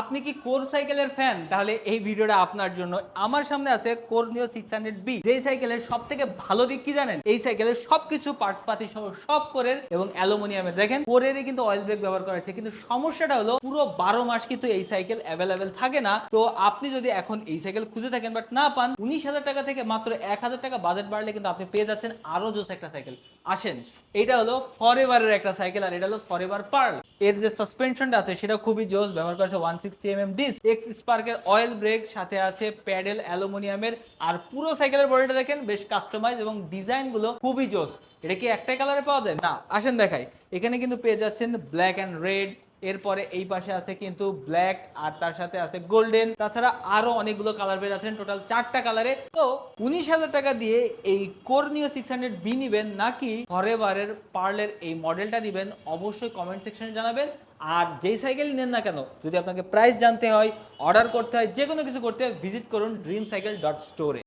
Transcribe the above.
আপনি কি কোর সাইকেলের ফ্যান তাহলে এই ভিডিওটা আপনার জন্য। আমার সামনে আছে কোর নিও সিক্স হান্ড্রেড বি যেই সাইকেলের সব থেকে ভালো দিক কি জানেন? এই সাইকেলের সবকিছু পার্টস পাতি সহ সব কোরের এবং অ্যালুমিনিয়ামের। দেখেন, কোরেরই কিন্তু অয়েল ব্রেক ব্যবহার করা হয়েছে। কিন্তু সমস্যাটা হলো, পুরো বারো মাস কিন্তু এই সাইকেল অ্যাভেলেবেল থাকে না। তো আপনি যদি এখন এই সাইকেল খুঁজে থাকেন বাট না পান, উনিশ হাজার টাকা থেকে মাত্র এক হাজার টাকা বাজেট বাড়লে কিন্তু আপনি পেয়ে যাচ্ছেন আরও জোস একটা সাইকেল। আসেন এটা হলো ফরএভারের একটা সাইকেল আর এটা হলো ফরএভার পার্ল এর যে সাসপেনশনটা আছে, সেটা খুবই জোস, ব্যবহার করেছে one sixty M M disc X স্পার্কের oil brake সাথে আছে প্যাডেল অ্যালুমিনিয়ামের। আর পুরো সাইকেলের বডিটা দেখেন, বেশ কাস্টমাইজ এবং ডিজাইনগুলো খুবই জোস। এটা কি একটাই কালারে পাওয়া যায়? না। আসেন দেখাই। এখানে কিন্তু পেয়ে যাচ্ছেন ব্ল্যাক এন্ড রেড এরপরে এই পাশে আছে কিন্তু ব্ল্যাক আর তার সাথে আছে গোল্ডেন তাছাড়া আরও অনেকগুলো কালার বের আছেন টোটাল চারটা কালারে তো উনিশ হাজার টাকা দিয়ে এই কোরনিও সিক্স হান্ড্রেড বি নিবেন নাকি ফরেভারের পার্লের এই মডেলটা দিবেন অবশ্যই কমেন্ট সেকশনে জানাবেন। আর যেই সাইকেল নেন না কেন, যদি আপনাকে প্রাইস জানতে হয় অর্ডার করতে হয় যে কোনো কিছু করতে ভিজিট করুন ড্রিম সাইকেল ডট স্টোরে